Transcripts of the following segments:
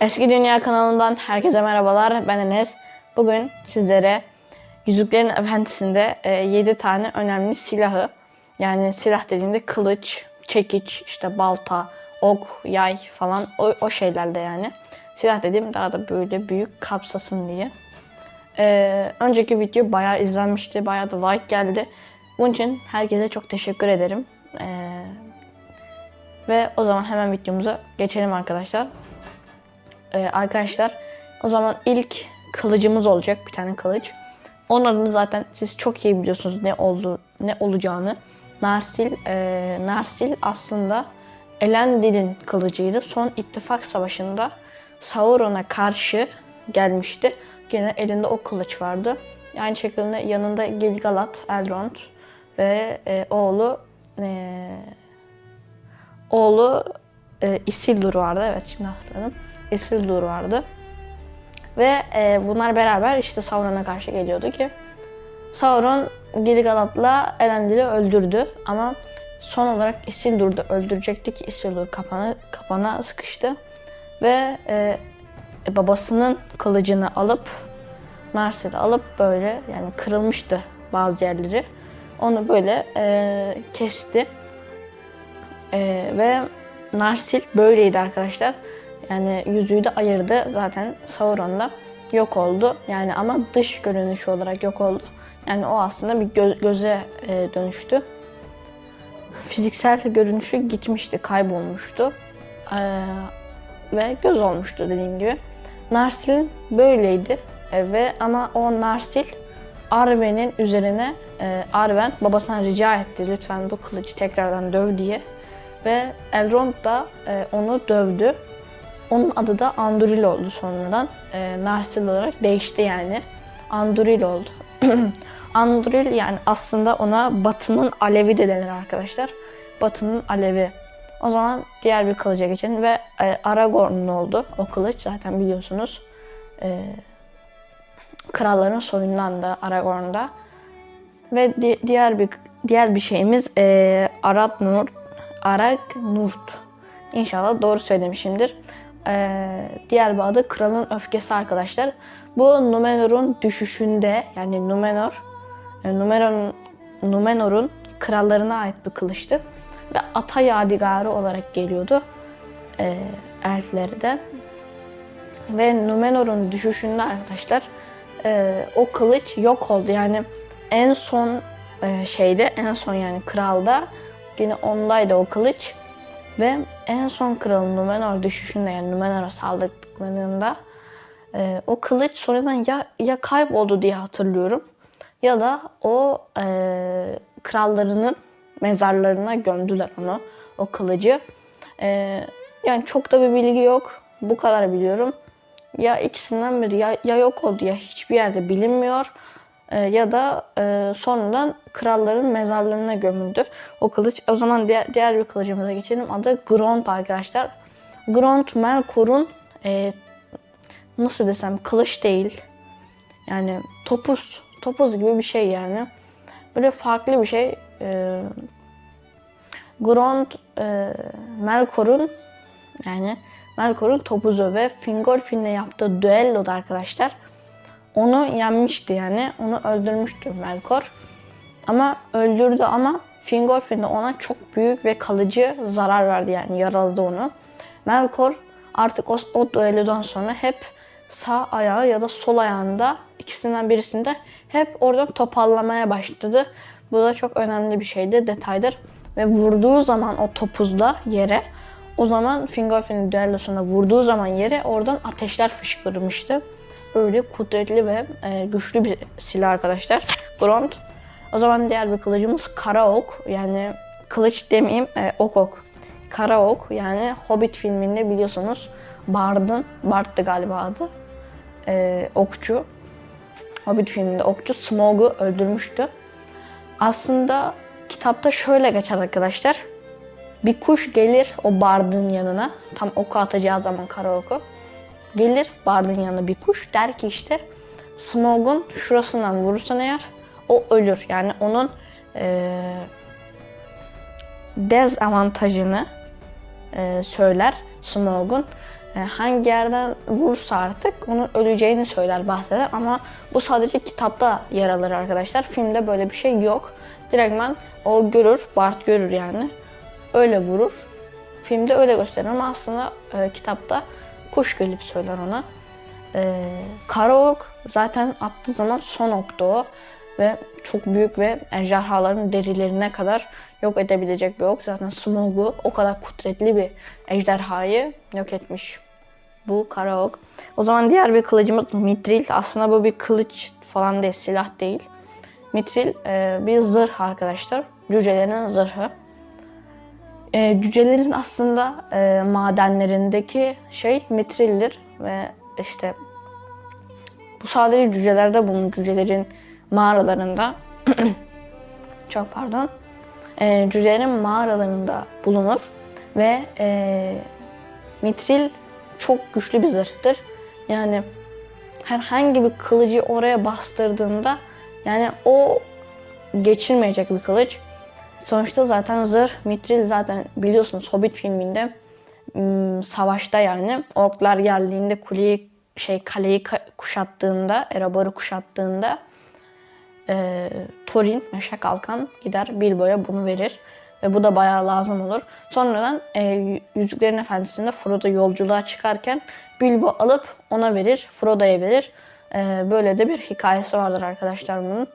Eski Dünya kanalından herkese merhabalar. Ben Enes. Bugün sizlere Yüzüklerin Efendisi'nde 7 tane önemli silahı yani silah dediğimde kılıç, çekiç, işte balta, ok, yay falan o, o şeylerde yani. Silah dediğim daha da böyle büyük kapsasın diye. Ee, önceki video bayağı izlenmişti, bayağı da like geldi. Bunun için herkese çok teşekkür ederim. Ee, ve o zaman hemen videomuza geçelim arkadaşlar. Ee, arkadaşlar o zaman ilk kılıcımız olacak bir tane kılıç. Onun adını zaten siz çok iyi biliyorsunuz ne oldu ne olacağını. Narsil, e, Narsil aslında Elendil'in kılıcıydı. Son ittifak savaşında Sauron'a karşı gelmişti. Gene elinde o kılıç vardı. Aynı şekilde yanında Gilgalad, Elrond ve e, oğlu e, oğlu e, Isildur vardı. Evet şimdi hatırladım. Isildur vardı. Ve e, bunlar beraber işte Sauron'a karşı geliyordu ki Sauron Gilgalad'la Elendil'i öldürdü ama son olarak Isildur da öldürecekti ki Isildur kapana, kapana sıkıştı. Ve e, babasının kılıcını alıp Narsil'i alıp böyle yani kırılmıştı bazı yerleri. Onu böyle e, kesti. E, ve Narsil böyleydi arkadaşlar. Yani yüzüğü de ayırdı zaten Sauron'da yok oldu. Yani ama dış görünüşü olarak yok oldu. Yani o aslında bir gö- göze e, dönüştü. Fiziksel görünüşü gitmişti, kaybolmuştu. E, ve göz olmuştu dediğim gibi. Narsil'in böyleydi E, ve ama o Narsil Arwen'in üzerine e, Arwen babasına rica etti lütfen bu kılıcı tekrardan döv diye. Ve Elrond da e, onu dövdü. Onun adı da Anduril oldu sonradan. E, Narsil olarak değişti yani. Anduril oldu. Anduril yani aslında ona Batı'nın alevi de denir arkadaşlar. Batı'nın alevi. O zaman diğer bir kılıca geçelim ve e, Aragorn'un oldu o kılıç zaten biliyorsunuz. E, kralların soyundan da Aragorn'da. Ve di- diğer bir diğer bir şeyimiz e, Aradnur Aragnurt. İnşallah doğru söylemişimdir. E, diğer adı Kralın Öfkesi arkadaşlar. Bu Numenor'un düşüşünde yani Numenor e, Numenor'un Numenor'un krallarına ait bir kılıçtı ve ata yadigarı olarak geliyordu e, elflerden. Ve Numenor'un düşüşünde arkadaşlar e, o kılıç yok oldu. Yani en son e, şeyde, en son yani kralda yine ondaydı o kılıç. Ve en son kralın Numenor düşüşünde yani Numenor'a saldırdıklarında e, o kılıç sonradan ya, ya kayboldu diye hatırlıyorum ya da o e, krallarının mezarlarına gömdüler onu, o kılıcı. E, yani çok da bir bilgi yok. Bu kadar biliyorum. Ya ikisinden biri ya, ya yok oldu ya hiçbir yerde bilinmiyor. E, ya da e, sonradan kralların mezarlarına gömüldü o kılıç. O zaman diğer, diğer bir kılıcımıza geçelim. Adı Gront arkadaşlar. Gront Melkor'un e, nasıl desem kılıç değil. Yani topuz. Topuz gibi bir şey yani. Böyle farklı bir şey. E, Gront e, Melkor'un yani Melkor'un topuzu ve Fingolfin'le yaptığı düelloda arkadaşlar onu yenmişti yani. Onu öldürmüştü Melkor. Ama öldürdü ama Fingolfin de ona çok büyük ve kalıcı zarar verdi yani yaraladı onu. Melkor artık o, o düellodan sonra hep sağ ayağı ya da sol ayağında ikisinden birisinde hep oradan topallamaya başladı. Bu da çok önemli bir şeydi, detaydır. Ve vurduğu zaman o topuzla yere o zaman Fingolfin'in düellosunda vurduğu zaman yere oradan ateşler fışkırmıştı. Öyle kudretli ve e, güçlü bir silah arkadaşlar. Grond. O zaman diğer bir kılıcımız kara ok. Yani kılıç demeyeyim e, ok ok. Kara ok yani Hobbit filminde biliyorsunuz Bard'ın, Bard'dı galiba adı. E, okçu. Hobbit filminde okçu Smaug'u öldürmüştü. Aslında kitapta şöyle geçer arkadaşlar. Bir kuş gelir o bardın yanına. Tam oku atacağı zaman kara oku. Gelir bardın yanına bir kuş. Der ki işte Smaug'un şurasından vurursan eğer o ölür. Yani onun e, dezavantajını e, söyler Smaug'un. e, hangi yerden vursa artık onun öleceğini söyler bahseder ama bu sadece kitapta yer alır arkadaşlar. Filmde böyle bir şey yok. Direktmen o görür, Bart görür yani. Öyle vurur. Filmde öyle gösterir ama aslında e, kitapta kuş gelip söyler ona. E, kara ok zaten attığı zaman son oktu o. Ve çok büyük ve ejderhaların derilerine kadar yok edebilecek bir ok. Zaten Smaug'u o kadar kudretli bir ejderhayı yok etmiş. Bu kara ok. O zaman diğer bir kılıcımız Mitril. Aslında bu bir kılıç falan değil, silah değil. Mitril e, bir zırh arkadaşlar. Cücelerin zırhı. E, cücelerin aslında e, madenlerindeki şey mitrildir ve işte bu sadece cücelerde bulunur. Cücelerin mağaralarında çok pardon e, cücelerin mağaralarında bulunur ve e, mitril çok güçlü bir zırhtır. Yani herhangi bir kılıcı oraya bastırdığında yani o geçilmeyecek bir kılıç. Sonuçta zaten zırh, mitril zaten biliyorsunuz Hobbit filminde ım, savaşta yani orklar geldiğinde kuleyi şey kaleyi ka- kuşattığında, Erebor'u kuşattığında e, Thorin, Meşe Kalkan gider Bilbo'ya bunu verir. Ve bu da bayağı lazım olur. Sonradan e, Yüzüklerin Efendisi'nde Frodo yolculuğa çıkarken Bilbo alıp ona verir, Frodo'ya verir. E, böyle de bir hikayesi vardır arkadaşlar bunun.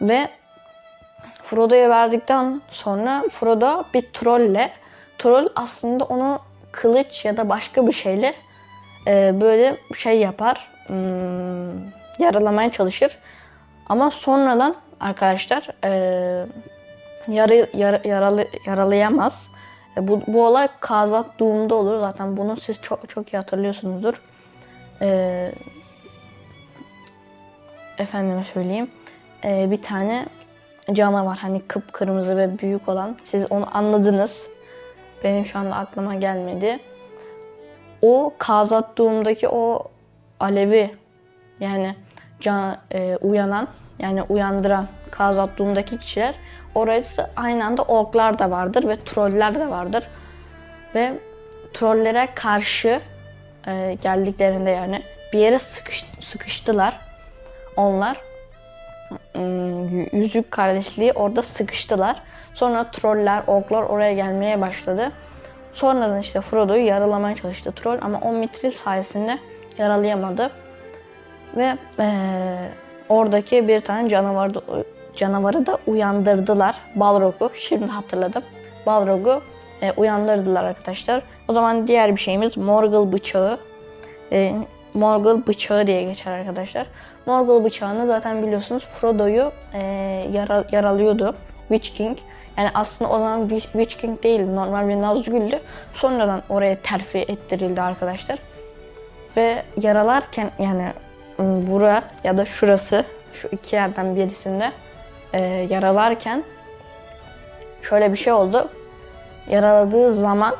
Ve Frodo'ya verdikten sonra Frodo bir trolle, troll aslında onu kılıç ya da başka bir şeyle e, böyle şey yapar, hmm, yaralamaya çalışır. Ama sonradan arkadaşlar e, yarı, yara- yaralı, yaralayamaz. E, bu, bu olay Kazat Doğum'da olur. Zaten bunu siz çok çok iyi hatırlıyorsunuzdur. E, efendime söyleyeyim. E, bir tane canavar hani kıpkırmızı ve büyük olan. Siz onu anladınız. Benim şu anda aklıma gelmedi. O Kazat Doğum'daki o alevi yani can, e, uyanan yani uyandıran Kazat Doğum'daki kişiler orası aynı anda orklar da vardır ve troller de vardır. Ve trollere karşı e, geldiklerinde yani bir yere sıkış, sıkıştılar onlar. Hmm, Yüzük kardeşliği orada sıkıştılar. Sonra troller, orklar oraya gelmeye başladı. Sonradan işte Frodo'yu yaralamaya çalıştı troll ama o mitril sayesinde yaralayamadı. Ve eee, oradaki bir tane canavarı da, canavarı da uyandırdılar. Balrog'u. Şimdi hatırladım. Balrog'u e, uyandırdılar arkadaşlar. O zaman diğer bir şeyimiz Morgul bıçağı. E, Morgul bıçağı diye geçer arkadaşlar. Morgul bıçağını zaten biliyorsunuz Frodo'yu e, yara- yaralıyordu. Witch King. Yani aslında o zaman Witch, King değil, normal bir Nazgül'dü. Sonradan oraya terfi ettirildi arkadaşlar. Ve yaralarken yani bura ya da şurası, şu iki yerden birisinde e, yaralarken şöyle bir şey oldu. Yaraladığı zaman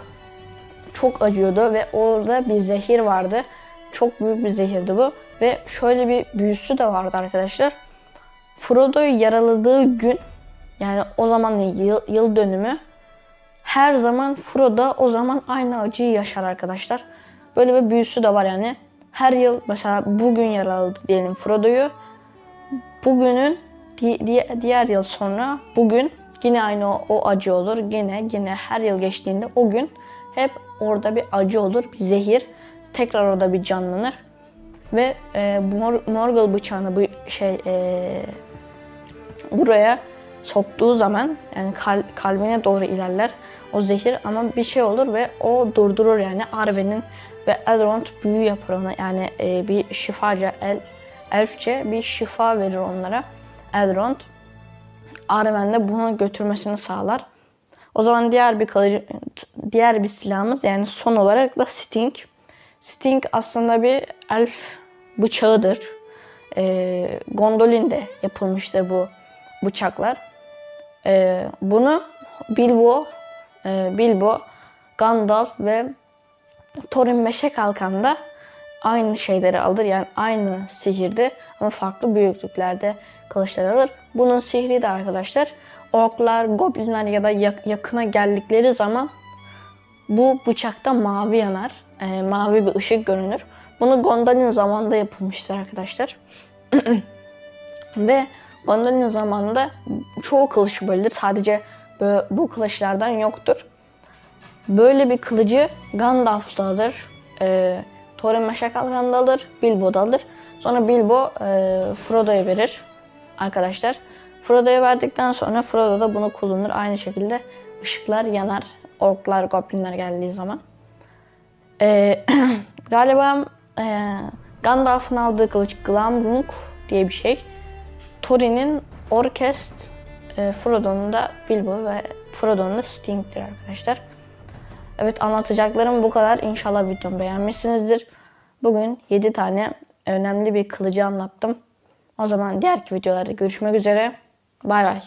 çok acıyordu ve orada bir zehir vardı. Çok büyük bir zehirdi bu. Ve şöyle bir büyüsü de vardı arkadaşlar. Frodo'yu yaraladığı gün yani o zaman yıl, yıl dönümü her zaman Frodo o zaman aynı acıyı yaşar arkadaşlar. Böyle bir büyüsü de var yani. Her yıl mesela bugün yaraladı diyelim Frodo'yu. Bugünün di- di- diğer yıl sonra bugün yine aynı o, o acı olur. Yine yine her yıl geçtiğinde o gün hep orada bir acı olur, bir zehir. Tekrar orada bir canlanır. Ve e, mor, Morgul bıçağını bu şey e, buraya soktuğu zaman yani kal- kalbine doğru ilerler o zehir ama bir şey olur ve o durdurur yani Arwen'in ve Elrond büyü yapar ona yani e, bir şifaca el elfçe bir şifa verir onlara Elrond. Arwen de bunu götürmesini sağlar. O zaman diğer bir kalıcı, diğer bir silahımız yani son olarak da Sting. Sting aslında bir elf bıçağıdır. E, Gondolin'de yapılmıştır bu bıçaklar. E, bunu Bilbo, e, Bilbo, Gandalf ve Thorin Meşe Kalkan'da aynı şeyleri alır. Yani aynı sihirde ama farklı büyüklüklerde kılıçlar alır. Bunun sihri de arkadaşlar orklar, goblinler ya da yak- yakına geldikleri zaman bu bıçakta mavi yanar. E, mavi bir ışık görünür. Bunu Gondolin zamanında yapılmıştır arkadaşlar. Ve Gondolin zamanında çoğu kılıç böyledir. Sadece bu, bu kılıçlardan yoktur. Böyle bir kılıcı Gandalf da alır. E, Thorin Maşakalgan da alır. Bilbo da alır. Sonra Bilbo e, Frodo'ya verir arkadaşlar. Frodo'ya verdikten sonra Frodo da bunu kullanır. Aynı şekilde ışıklar yanar. Orklar, goblinler geldiği zaman. E, galiba e, Gandalf'ın aldığı kılıç Glamrung diye bir şey. Thorin'in Orkest, e, Frodo'nun da Bilbo ve Frodo'nun da Sting'dir arkadaşlar. Evet anlatacaklarım bu kadar. İnşallah videomu beğenmişsinizdir. Bugün 7 tane önemli bir kılıcı anlattım. O zaman diğer videolarda görüşmek üzere. Bay bay.